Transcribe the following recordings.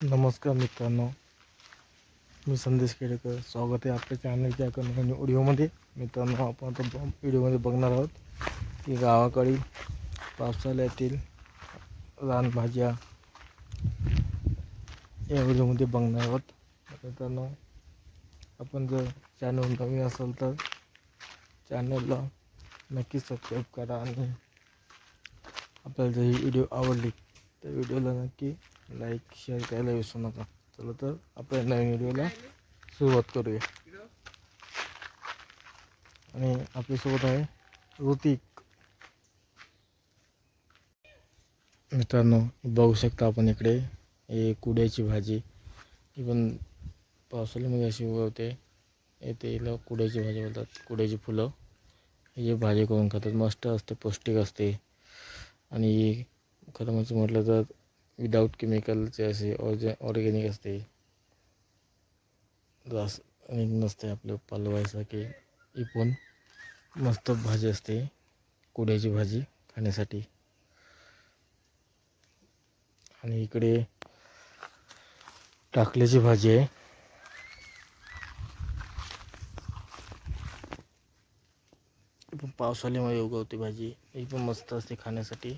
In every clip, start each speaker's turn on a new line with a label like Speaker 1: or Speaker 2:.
Speaker 1: नमस्कार मित्रांनो मी संदेश केडेकर स्वागत आहे आपल्या चॅनलच्या एका नवीन व्हिडिओमध्ये मित्रांनो आपण आता व्हिडिओमध्ये बघणार आहोत. की गावाकडील पावसाळ्यातील रानभाज्या या व्हिडिओमध्ये बघणार आहोत. मित्रांनो आपण जर चॅनल नवीन असेल तर चॅनलला नक्की सबस्क्राईब करा आणि आपल्याला जर ही व्हिडिओ आवडली तर व्हिडिओला नक्की लाईक शेअर करायला विसरू नका. चला तर आपल्या नवीन व्हिडिओला सुरुवात करूया. आणि आपल्यासोबत आहे ऋतिक. मित्रांनो बघू शकता आपण इकडे हे कुड्याची भाजी. ही पण पावसाळ्यामध्ये अशी उगवते येते हिला कुड्याची भाजी बोलतात कुड्याची फुलं. हे भाजी करून खातात मस्त असते पौष्टिक असते. आणि खरं म्हणजे म्हटलं तर विदाऊट केमिकलचे असे ऑर्ज ऑर्गॅनिक असते. रासायनिक नसते आपलं पालवायसारखे. ही पण मस्त भाजी असते. कुड्याची भाजी खाण्यासाठी. आणि इकडे टाकल्याची भाजी आहे. पण पावसाळ्यामध्ये उगवते भाजी. ही पण मस्त असते खाण्यासाठी.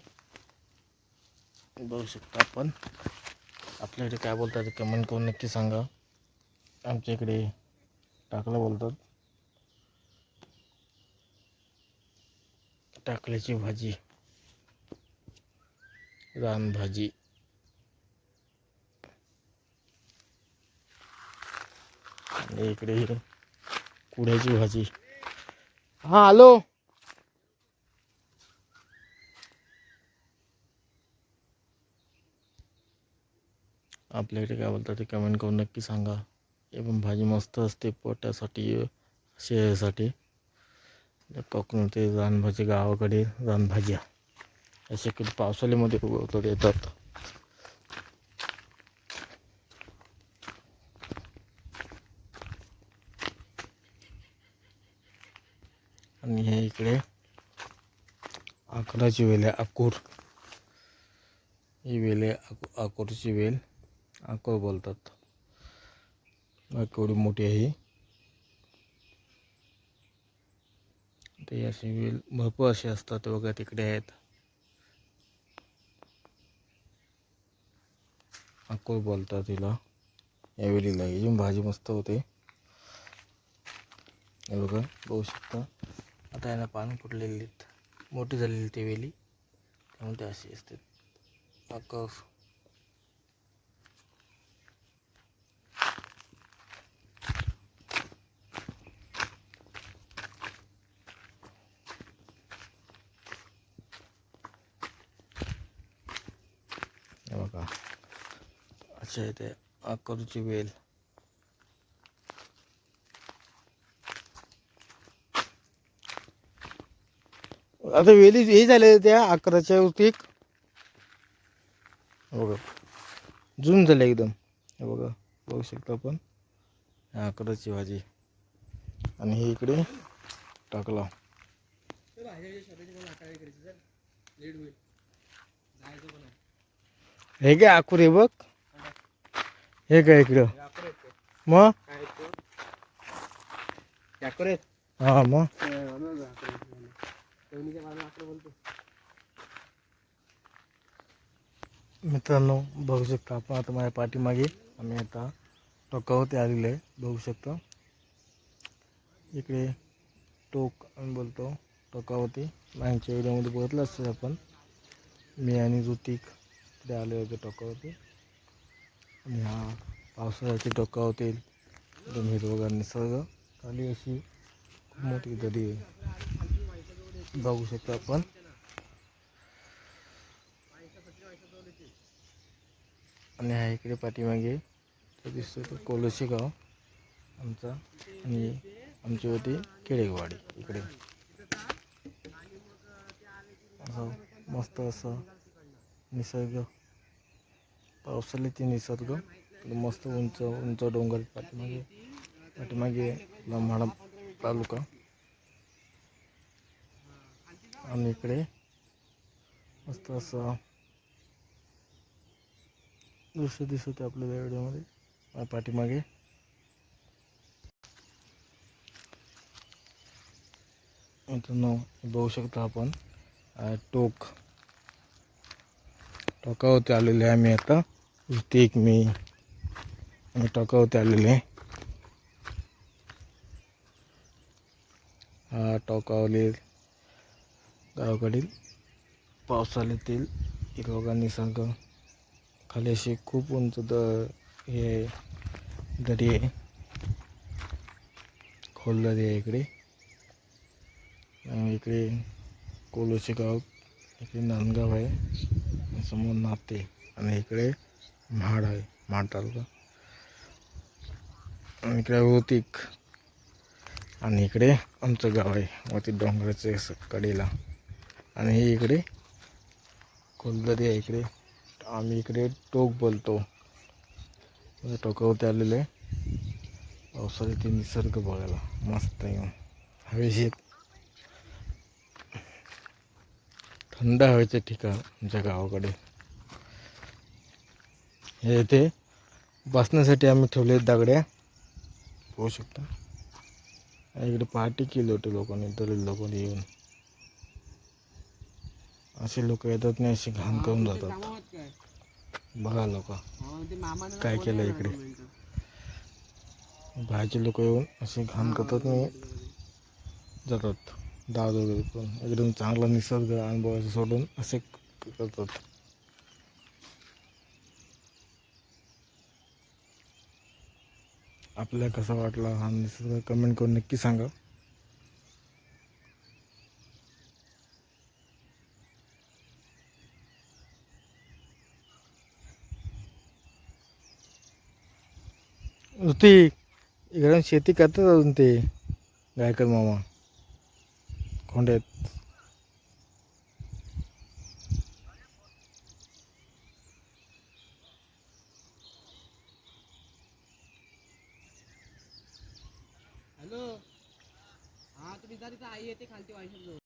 Speaker 1: बघू शकता आपण. आपल्या इकडे काय बोलतात ते कमेंट करून नक्की सांगा. आमच्या इकडे टाकलं बोलतात. टाकल्याची भाजी. रान भाजी. आणि इकडे कुड्याची भाजी. हां हॅलो. आपल्याकडे काय बोलतात ते कमेंट करून नक्की सांगा. हे पण भाजी मस्त असते पोटासाठी शरीरासाठी कोकणात रानभाजी गावाकडे रानभाज्या. अशा कधी पावसाळ्यामध्ये उगवतात येतात. आणि हे इकडे अकराची वेल आहे अकूर ही वेल आहे अक अकोरची वेल. अकोर बोलतात. बघ मोठी आहे ते अशी वेल भरपूर असे असतात ते बघा तिकडे आहेत. अकोर बोलतात तिला. या वेलीला भाजी मस्त होते. हे बघा बघू शकता. आता यांना पान फुटलेली आहेत. मोठी झालेली ती वेली. त्यामुळे ते अशी असते अकोर हे बघा अच्छा इथे आकरूची अकरूची वेल. आता वेली हे झाले त्या अकराच्या वरती बघा. जून झालं एकदम. बघा. बघू शकतो आपण. अकराची भाजी. आणि हे इकडे टाकला. हे काय आकुर आहे बघ. हे काय इकडं? मग? हा मग? मित्रांनो बघू शकता आपण आता माझ्या पाठीमागे आम्ही आता टोकावरती आलेलो आहे. बघू शकता. इकडे टोक आम्ही बोलतो टोकावरती. मागच्या व्हिडिओमध्ये बघितलं असतं आपण. मी आणि ऋतिक तिकडे आले होते टोकावरती. आणि हा पावसाळ्याचे टोकावरती एकदम हिरवगार निसर्ग खाली अशी. खूप मोठी दरी आहे बघू शकतो आपण. आणि हा इकडे पाठीमागे तो दिसतो तो कोलोशी गाव आमचा. आणि आमची होती केळेवाडी इकडे. असं मस्त असं निसर्ग. पावसाळ्याचे निसर्ग मस्त उंच उंच डोंगर पाठीमागे. पाठीमागे लम्हाडा तालुका. आणि इकडे मस्त असं दृश्य दिसते आपल्याला या व्हिडिओमध्ये. पाठीमागे मित्रांनो बघू शकता आपण टोक. टोकावरती आलेले आहे आम्ही आता. ऋतिक मी आम्ही आलेले आहे. हा टोकावले गावाकडील पावसाळ्यातील हिरवगार निसर्ग खाली अशी खूप उंच द हे दरी आहे. खोल दरी आहे इकडे. आणि इकडे कोलोचे गाव इकडे नांदगाव आहे. समोर नाते. आणि इकडे महाड आहे महाड तालुका. आणि इकडे होतीक. आणि इकडे आमचं गाव आहे वरती डोंगराच्या कडेला. आणि हे इकडे कोलदरी आहे इकडे. आम्ही इकडे टोक बोलतो. टोकावरती आलेलो आहे. पावसाळ्यातील निसर्ग बघायला मस्त आहे. हवेशीर थंड हवेचे ठिकाण आमच्या गावाकडे. हे इथे बसण्यासाठी आम्ही ठेवले दगड्या. होऊ शकता. इकडे पार्टी केली होती लोकांनी दलित लोकांनी येऊन. असे लोक येतात नाही असे घाण करून जातात. बघा लोक काय केलं इकडे. बाहेरचे लोक येऊन असे घाण करतात नाही जातात. दाद वगैरे करून. एकदम चांगला निसर्ग अनुभवायचं सोडून असे करतात. आपल्याला कसा वाटला हा निसर्ग? कमेंट करून नक्की सांगा. ती इकडे शेती करतात अजून ते. गायकर मामा. खोंड्यात
Speaker 2: हॅलो हा तुम्ही जा तिथं आई येते खालती वायशर